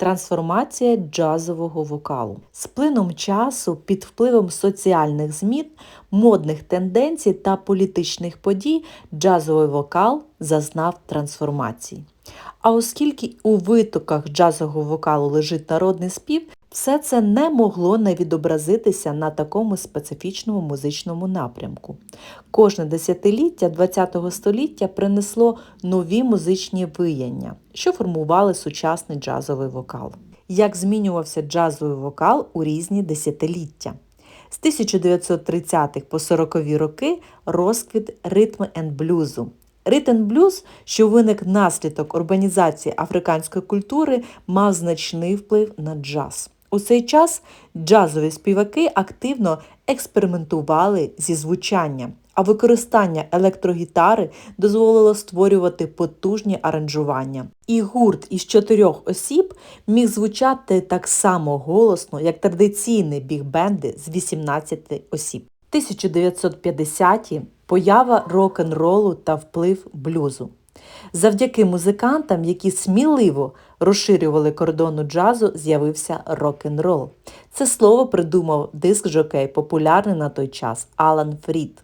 Трансформація джазового вокалу. З плином часу, під впливом соціальних змін, модних тенденцій та політичних подій, джазовий вокал зазнав трансформації. А оскільки у витоках джазового вокалу лежить народний спів, все це не могло не відобразитися на такому специфічному музичному напрямку. Кожне десятиліття ХХ століття принесло нові музичні вияння, що формували сучасний джазовий вокал. Як змінювався джазовий вокал у різні десятиліття? З 1930-х по 40-ві роки розквіт ритму енд блюзу. Ритм блюз, що виник наслідок урбанізації африканської культури, мав значний вплив на джаз. У цей час джазові співаки активно експериментували зі звучанням, а використання електрогітари дозволило створювати потужні аранжування. І гурт із чотирьох осіб міг звучати так само голосно, як традиційні біг-бенди з 18 осіб. 1950-ті поява рок-н-ролу та вплив блюзу. Завдяки музикантам, які сміливо розширювали кордону джазу, з'явився рок-н-рол. Це слово придумав диск-жокей, популярний на той час Алан Фрід.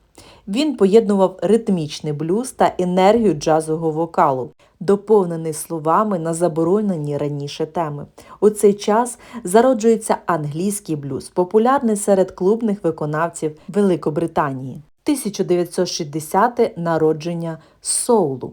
Він поєднував ритмічний блюз та енергію джазового вокалу, доповнений словами на заборонені раніше теми. У цей час зароджується англійський блюз, популярний серед клубних виконавців Великобританії. 1960 народження соулу.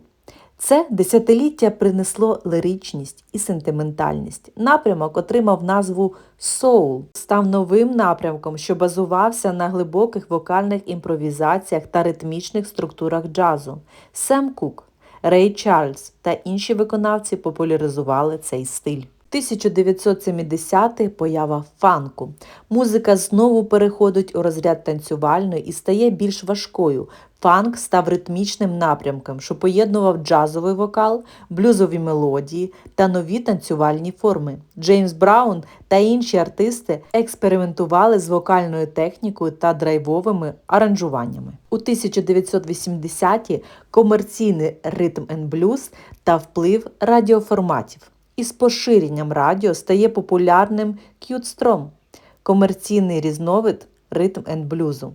Це десятиліття принесло лиричність і сентиментальність. Напрямок отримав назву соул, став новим напрямком, що базувався на глибоких вокальних імпровізаціях та ритмічних структурах джазу. Сем Кук, Рей Чарльз та інші виконавці популяризували цей стиль. 1970-й поява фанку. Музика знову переходить у розряд танцювальної і стає більш важкою. Фанк став ритмічним напрямком, що поєднував джазовий вокал, блюзові мелодії та нові танцювальні форми. Джеймс Браун та інші артисти експериментували з вокальною технікою та драйвовими аранжуваннями. У 1980-ті комерційний ритм блюз та вплив радіоформатів. Із поширенням радіо стає популярним к'ютстром – комерційний різновид ритм енд блюзу.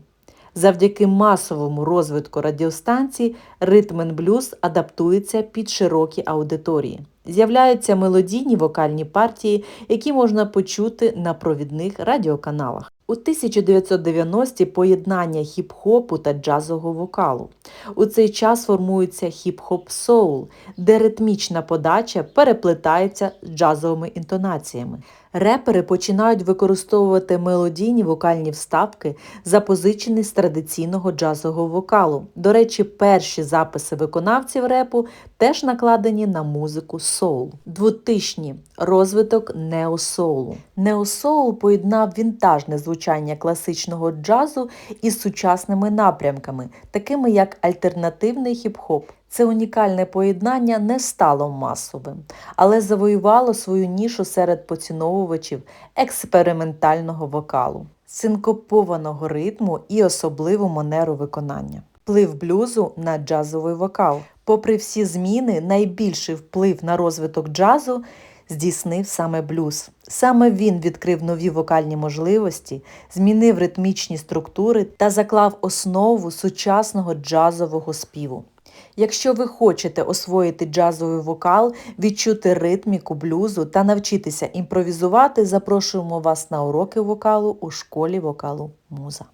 Завдяки масовому розвитку радіостанцій ритм енд блюз адаптується під широкі аудиторії. З'являються мелодійні вокальні партії, які можна почути на провідних радіоканалах. У 1990-ті поєднання хіп-хопу та джазового вокалу. У цей час формується хіп-хоп соул, де ритмічна подача переплетається з джазовими інтонаціями. Репери починають використовувати мелодійні вокальні вставки, запозичені з традиційного джазового вокалу. До речі, перші записи виконавців репу теж накладені на музику соул. Двотишні розвиток неосоулу. Неосоул поєднав вінтажне звучання класичного джазу із сучасними напрямками, такими як альтернативний хіп-хоп. Це унікальне поєднання не стало масовим, але завоювало свою нішу серед поціновувачів експериментального вокалу, синкопованого ритму і особливу манеру виконання. Вплив блюзу на джазовий вокал. Попри всі зміни, найбільший вплив на розвиток джазу здійснив саме блюз. Саме він відкрив нові вокальні можливості, змінив ритмічні структури та заклав основу сучасного джазового співу. Якщо ви хочете освоїти джазовий вокал, відчути ритміку блюзу та навчитися імпровізувати, запрошуємо вас на уроки вокалу у школі вокалу Муза.